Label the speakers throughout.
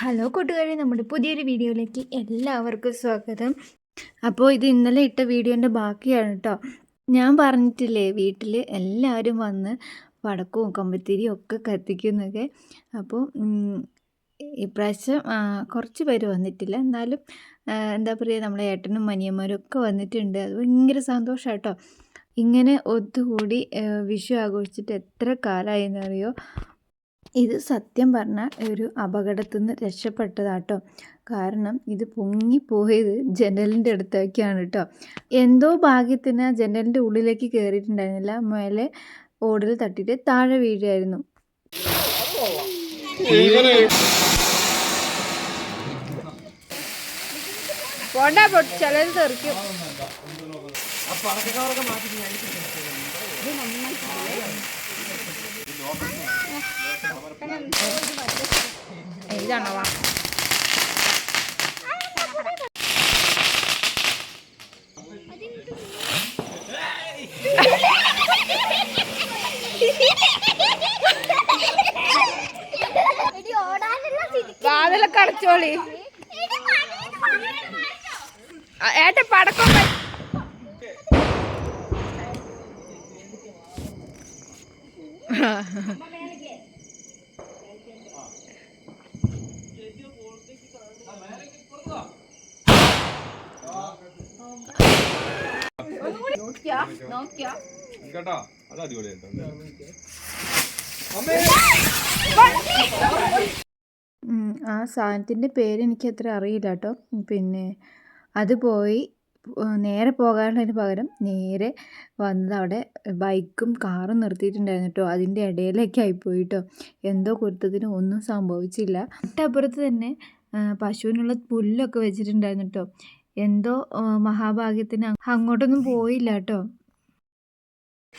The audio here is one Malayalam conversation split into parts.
Speaker 1: ഹലോ കൂട്ടുകാരെ നമ്മുടെ പുതിയൊരു വീഡിയോയിലേക്ക് എല്ലാവർക്കും സ്വാഗതം. അപ്പോൾ ഇത് ഇന്നലെ ഇട്ട വീഡിയോന്റെ ബാക്കിയാണ് കേട്ടോ ഞാൻ പറഞ്ഞിട്ടില്ലേ വീട്ടിൽ എല്ലാവരും വന്ന് പടക്കവും കമ്പത്തിരിയും ഒക്കെ കത്തിക്കുന്നൊക്കെ. അപ്പോൾ ഇപ്രാവശ്യം കുറച്ച് പേര് വന്നിട്ടില്ല. എന്നാലും എന്താ പറയുക നമ്മളെ ഏട്ടനും മനിയന്മാരും ഒക്കെ വന്നിട്ടുണ്ട്. അത് ഭയങ്കര സന്തോഷമാണ് കേട്ടോ ഇങ്ങനെ ഒത്തുകൂടി വിഷു ആഘോഷിച്ചിട്ട് എത്ര കാലമായി എന്നറിയോ ഇത് സത്യം പറഞ്ഞാൽ ഒരു അപകടത്തിൽ നിന്ന് രക്ഷപ്പെട്ടതാട്ടോ. കാരണം ഇത് പൊങ്ങിപ്പോയത് ജനലിന്റെ അടുത്തേക്കാണ് കേട്ടോ എന്തോ ഭാഗ്യത്തിന് ആ ജനലിന്റെ ഉള്ളിലേക്ക് കയറിയിട്ടുണ്ടായിരുന്നില്ല മേലെ ഓടിൽ തട്ടിയിട്ട് താഴെ വീഴായിരുന്നു. പോണ്ട തെറിക്കും. ഇതാണോ? വാ വാതിലൊക്കെ അടച്ചോളി. ആ, ഏട്ടൻ പടക്കം വെ- നോക്കിയാ നോക്കിയാ
Speaker 2: കേട്ടോ? അത് അടിപൊളിയായിട്ടുണ്ട്
Speaker 1: ആ സാധനത്തിന്റെ പേര് എനിക്ക് അത്ര അറിയില്ല കേട്ടോ. പിന്നെ അത് പോയി നേരെ പോകാനുള്ളതിന് പകരം നേരെ വന്നത് അവിടെ ബൈക്കും കാറും നിർത്തിയിട്ടുണ്ടായിരുന്നു കേട്ടോ. അതിന്റെ ഇടയിലേക്കായി ആയിപ്പോയി കേട്ടോ. എന്തോ കുരുത്തത്തിന് ഒന്നും സംഭവിച്ചില്ല. തൊട്ടപ്പുറത്ത് തന്നെ പശുവിനുള്ള പുല്ലൊക്കെ വെച്ചിട്ടുണ്ടായിരുന്നു കേട്ടോ. എന്തോ മഹാഭാഗ്യത്തിന് അങ്ങോട്ടൊന്നും പോയില്ല കേട്ടോ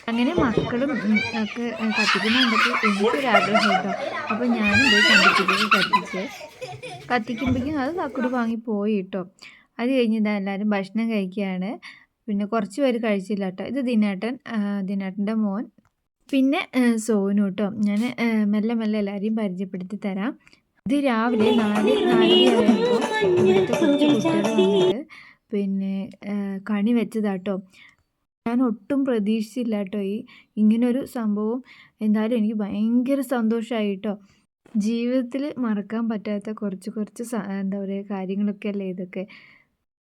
Speaker 1: അങ്ങനെ മക്കളും ഒക്കെ കത്തിക്കുന്ന കണ്ടപ്പോൾ എനിക്കൊരാഗ്രഹം കേട്ടോ അപ്പോൾ ഞാനും പോയി കണ്ടിട്ടൊക്കെ കത്തിച്ച് കത്തിക്കുമ്പോഴേക്കും അത് കക്കുട് വാങ്ങി പോയി കേട്ടോ അത് കഴിഞ്ഞിട്ട് എല്ലാവരും ഭക്ഷണം കഴിക്കുകയാണ് പിന്നെ കുറച്ച് പേര് കഴിച്ചില്ല കേട്ടോ ഇത് ദിനേട്ടൻ ദിനേട്ടന്റെ മോൻ. പിന്നെ സോനു കേട്ടോ ഞാൻ മെല്ലെ മെല്ലെ എല്ലാവരെയും പരിചയപ്പെടുത്തി തരാം. ഇത് രാവിലെ നാല് നാല് കൊച്ചു കുട്ടികൾ പിന്നെ കണി വെച്ചതാട്ടോ. ഞാൻ ഒട്ടും പ്രതീക്ഷിച്ചില്ല കേട്ടോ ഈ ഇങ്ങനൊരു സംഭവം. എന്തായാലും എനിക്ക് ഭയങ്കര സന്തോഷമായി കേട്ടോ ജീവിതത്തിൽ മറക്കാൻ പറ്റാത്ത കുറച്ച് കുറച്ച് എന്താ പറയുക കാര്യങ്ങളൊക്കെ അല്ലേ ഇതൊക്കെ.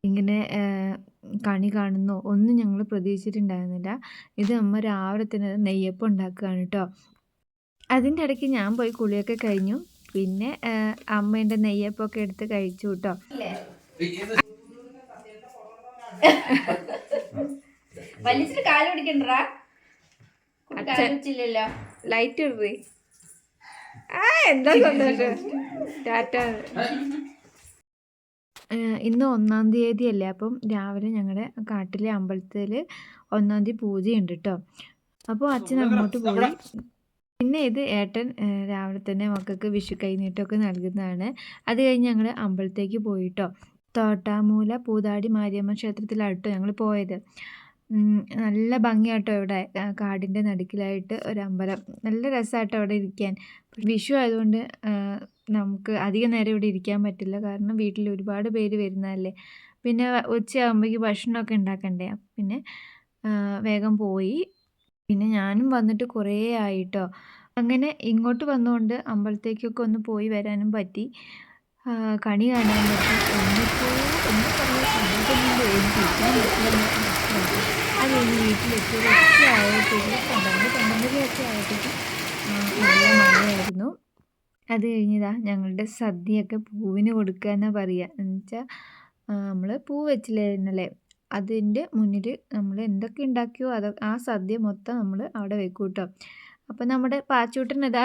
Speaker 1: ഇങ്ങനെ കണി കാണുന്നു ഒന്നും ഞങ്ങൾ പ്രതീക്ഷിച്ചിട്ടുണ്ടായിരുന്നില്ല. ഇത് അമ്മ രാവിലെ തന്നെ നെയ്യപ്പം ഉണ്ടാക്കുകയാണ് കേട്ടോ അതിന്റെ ഇടയ്ക്ക് ഞാൻ പോയി കുളിയൊക്കെ കഴിഞ്ഞു. പിന്നെ അമ്മേന്റെ നെയ്യപ്പമൊക്കെ എടുത്ത് കഴിച്ചു കേട്ടോ
Speaker 3: വലിച്ചിട്ട് കാൽ പിടിക്കണ്ടാ വെച്ചില്ലല്ലോ
Speaker 1: ലൈറ്റ് ഇടറി ആ എന്താ സന്തോഷം? ടാറ്റ ഇന്ന് ഒന്നാം തീയതി അല്ലേ അപ്പം രാവിലെ ഞങ്ങളുടെ കാട്ടിലെ അമ്പലത്തിൽ ഒന്നാം തീയതി പൂജയുണ്ട് കേട്ടോ അപ്പോൾ അച്ഛൻ അങ്ങോട്ട് പോയി. പിന്നെ ഇത് ഏട്ടൻ രാവിലെ തന്നെ മക്കൾക്ക് വിഷു കൈനീട്ടമൊക്കെ നൽകുന്നതാണ്. അത് കഴിഞ്ഞ് ഞങ്ങൾ അമ്പലത്തേക്ക് പോയിട്ടോ തോട്ടാമൂല പൂതാടി മാരിയമ്മ ക്ഷേത്രത്തിലാട്ടോ ഞങ്ങൾ പോയത്. നല്ല ഭംഗിയാട്ടോ ഇവിടെ. കാടിന്റെ നടുക്കിലായിട്ട് ഒരു അമ്പലം. നല്ല രസമായിട്ടോ അവിടെ ഇരിക്കാൻ. വിഷു ആയതുകൊണ്ട് നമുക്ക് അധികം നേരം ഇവിടെ ഇരിക്കാൻ പറ്റില്ല. കാരണം വീട്ടിൽ ഒരുപാട് പേര് വരുന്നതല്ലേ. പിന്നെ ഉച്ചയാകുമ്പോഴേക്ക് ഭക്ഷണമൊക്കെ ഉണ്ടാക്കണ്ടേ. പിന്നെ വേഗം പോയി. പിന്നെ ഞാനും വന്നിട്ട് കുറേ ആയിട്ടോ. അങ്ങനെ ഇങ്ങോട്ട് വന്നുകൊണ്ട് അമ്പലത്തേക്കൊക്കെ ഒന്ന് പോയി വരാനും പറ്റി. കണി കാണാൻ പറ്റും. പറ്റില്ല. അത് കഴിഞ്ഞതാ ഞങ്ങളുടെ സദ്യയൊക്കെ പൂവിന് കൊടുക്കുക എന്നാ പറയുക. എന്നുവെച്ചാൽ നമ്മൾ പൂ വെച്ചില്ലായിരുന്നല്ലേ? അതിന്റെ മുന്നിൽ നമ്മൾ എന്തൊക്കെ ഉണ്ടാക്കിയോ അത് ആ സദ്യ മൊത്തം നമ്മൾ അവിടെ വെക്കും കേട്ടോ. അപ്പോൾ നമ്മുടെ പാച്ചൂട്ടൻ ഇതാ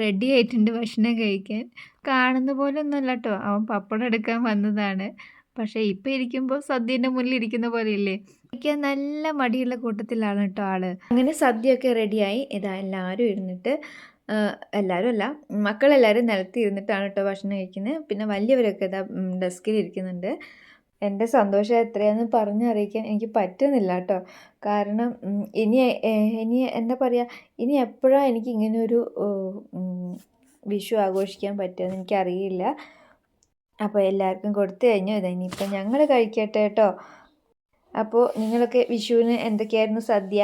Speaker 1: റെഡി ആയിട്ടുണ്ട് ഭക്ഷണം കഴിക്കാൻ. കാണുന്ന പോലെ ഒന്നുമല്ല കേട്ടോ അവൻ പപ്പടം എടുക്കാൻ വന്നതാണ്. പക്ഷേ ഇപ്പം ഇരിക്കുമ്പോൾ സദ്യന്റെ മുന്നിൽ ഇരിക്കുന്ന പോലെ ഇല്ലേ കഴിക്കാൻ നല്ല മടിയുള്ള കൂട്ടത്തിലാണ് കേട്ടോ ആൾ. അങ്ങനെ സദ്യയൊക്കെ റെഡിയായി ഇതാ എല്ലാവരും ഇരുന്നിട്ട് എല്ലാവരും അല്ല മക്കളെല്ലാവരും നിലത്ത് ഇരുന്നിട്ടാണ് കേട്ടോ ഭക്ഷണം കഴിക്കുന്നത് പിന്നെ വലിയവരൊക്കെ ഇതാ ഡെസ്കിൽ ഇരിക്കുന്നുണ്ട്. എന്റെ സന്തോഷം എത്രയാണെന്ന് പറഞ്ഞറിയിക്കാൻ എനിക്ക് പറ്റുന്നില്ല കേട്ടോ. കാരണം ഇനി ഇനി എന്താ പറയുക ഇനി എപ്പോഴാണ് എനിക്ക് ഇങ്ങനെ ഒരു വിഷു ആഘോഷിക്കാൻ പറ്റുമെന്ന് എനിക്കറിയില്ല. അപ്പോൾ എല്ലാവർക്കും കൊടുത്തു കഴിഞ്ഞു. ഇതാ ഇനിയിപ്പോൾ ഞങ്ങൾ കഴിക്കട്ടെ കേട്ടോ. അപ്പോൾ നിങ്ങളൊക്കെ വിഷുവിന് എന്തൊക്കെയായിരുന്നു സദ്യ?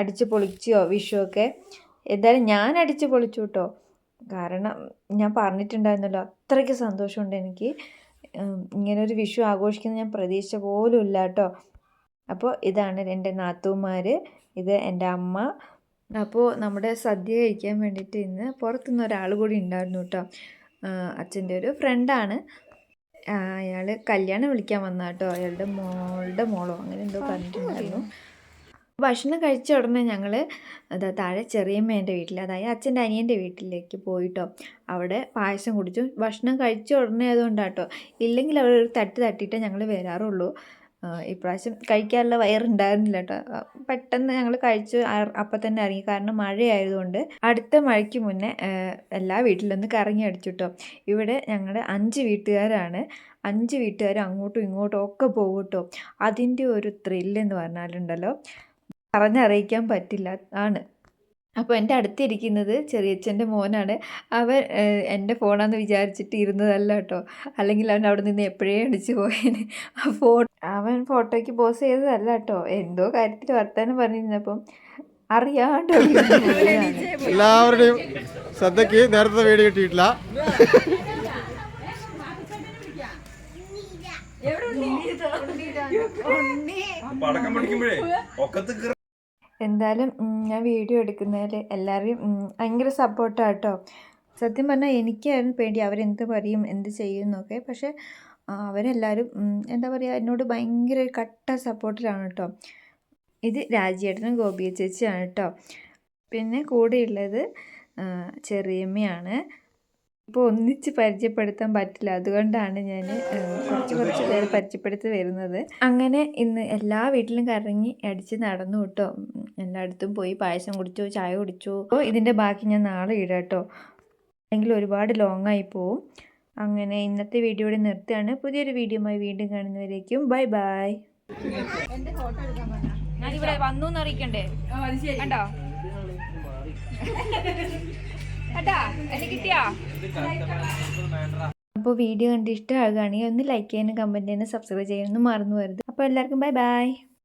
Speaker 1: അടിച്ചു പൊളിച്ചോ വിഷുവൊക്കെ? എന്തായാലും ഞാൻ അടിച്ച് പൊളിച്ചു കേട്ടോ. കാരണം ഞാൻ പറഞ്ഞിട്ടുണ്ടായിരുന്നല്ലോ അത്രയ്ക്ക് സന്തോഷമുണ്ട് എനിക്ക്. ഇങ്ങനൊരു വിഷു ആഘോഷിക്കുന്നത് ഞാൻ പ്രതീക്ഷിച്ച പോലും ഇല്ല കേട്ടോ. അപ്പോൾ ഇതാണ് എന്റെ നാത്തൂമാർ ഇത് എന്റെ അമ്മ. അപ്പോൾ നമ്മുടെ സദ്യ കഴിക്കാൻ വേണ്ടിയിട്ട് ഇന്ന് പുറത്തുനിന്ന് ഒരാൾ കൂടി ഉണ്ടായിരുന്നു കേട്ടോ. അച്ഛന്റെ ഒരു ഫ്രണ്ടാണ് അയാൾ കല്യാണം വിളിക്കാൻ വന്ന കേട്ടോ. അയാളുടെ മോളുടെ മോളോ അങ്ങനെ എന്തോ പറഞ്ഞിട്ടുണ്ടായിരുന്നു. ഭക്ഷണം കഴിച്ച ഉടനെ ഞങ്ങൾ അതാ താഴെ ചെറിയമ്മേന്റെ വീട്ടിൽ അതായത് അച്ഛന്റെ അനിയന്റെ വീട്ടിലേക്ക് പോയിട്ടോ. അവിടെ പായസം കുടിച്ചു. ഭക്ഷണം കഴിച്ച ഉടനെ ആയതുകൊണ്ടാട്ടോ ഇല്ലെങ്കിൽ അവർ ഒരു തട്ട് തട്ടിയിട്ടേ ഞങ്ങൾ വരാറുള്ളൂ. ഇപ്രാവശ്യം കഴിക്കാനുള്ള വയറുണ്ടായിരുന്നില്ല കേട്ടോ പെട്ടെന്ന് ഞങ്ങൾ കഴിച്ച്. അപ്പം തന്നെ ഇറങ്ങി. കാരണം മഴയായതുകൊണ്ട് അടുത്ത മഴയ്ക്ക് മുന്നേ എല്ലാ വീട്ടിലൊന്ന് കറങ്ങി അടിച്ചു ഇവിടെ ഞങ്ങളുടെ അഞ്ച് വീട്ടുകാരാണ്. അഞ്ച് വീട്ടുകാർ അങ്ങോട്ടും ഇങ്ങോട്ടും ഒക്കെ പോകും കേട്ടോ അതിന്റെ ഒരു ത്രില്ലെന്ന് പറഞ്ഞാലുണ്ടല്ലോ. പറഞ്ഞറിയിക്കാൻ പറ്റില്ല ആണ്. അപ്പോൾ എന്റെ അടുത്തിരിക്കുന്നത് ചെറിയച്ഛന്റെ മോനാണ്. അവൻ എന്റെ ഫോണാന്ന് വിചാരിച്ചിട്ട് ഇരുന്നതല്ല കേട്ടോ. അല്ലെങ്കിൽ അവൻ അവിടെ നിന്ന് എപ്പോഴേ അടിച്ചു പോയേനെ. ആ ഫോൺ അവൻ ഫോട്ടോയ്ക്ക് പോസ് ചെയ്തതല്ല കേട്ടോ. എന്തോ കാര്യത്തിൽ വർത്താനം പറഞ്ഞിരുന്നപ്പം അറിയാണ്ട്.
Speaker 4: എല്ലാവരുടെയും ശ്രദ്ധയ്ക്ക് നേരത്തെ വീട് കിട്ടിയിട്ടില്ല.
Speaker 2: പടക്കം പഠിക്കുമ്പോഴേ ഒക്കത്ത്
Speaker 1: എന്തായാലും ഞാൻ വീഡിയോ എടുക്കുന്നതിൽ എല്ലാവരെയും ഭയങ്കര സപ്പോർട്ടാണ് കേട്ടോ സത്യം പറഞ്ഞാൽ എനിക്കായിരുന്നു പേടി. അവരെന്ത് പറയും എന്ത് ചെയ്യും എന്നൊക്കെ പക്ഷേ അവരെല്ലാവരും എന്താ പറയുക എന്നോട് ഭയങ്കര കട്ട സപ്പോർട്ടിലാണ് കേട്ടോ ഇത് രാജിയേട്ടനും ഗോപിയ ചേച്ചിയാണ് കേട്ടോ പിന്നെ കൂടെയുള്ളത് ചെറിയമ്മയാണ്. ഇപ്പോൾ ഒന്നിച്ച് പരിചയപ്പെടുത്താൻ പറ്റില്ല. അതുകൊണ്ടാണ് ഞാൻ കുറച്ച് കുറച്ച് പേര് പരിചയപ്പെടുത്തി വരുന്നത്. അങ്ങനെ ഇന്ന് എല്ലാ വീട്ടിലും കറങ്ങി അടിച്ച് നടന്നു കേട്ടോ എല്ലായിടത്തും പോയി പായസം കുടിച്ചു ചായ കുടിച്ചു. അപ്പോൾ ഇതിന്റെ ബാക്കി ഞാൻ നാളെ ഇടാം കേട്ടോ. അല്ലെങ്കിൽ ഒരുപാട് ലോങ് ആയി പോവും. അങ്ങനെ ഇന്നത്തെ വീഡിയോ ഇവിടെ നിർത്തുകയാണ്. പുതിയൊരു വീഡിയോയുമായി വീണ്ടും കാണുന്നവരേക്കും ബൈ ബൈ ഞാനിവിടെ വന്നു? എന്നറിയിക്കണ്ടേ കണ്ടോ? കേട്ടാ എന്നെ കിട്ടിയാ? അപ്പോൾ വീഡിയോ കണ്ട് ഇഷ്ടമാകുകയാണെങ്കിൽ ഒന്ന് ലൈക്ക് ചെയ്യാനും കമന്റ് ചെയ്യാനും സബ്സ്ക്രൈബ് ചെയ്യാനൊന്നും മറന്നു വരുത് അപ്പോൾ എല്ലാവർക്കും ബൈ ബൈ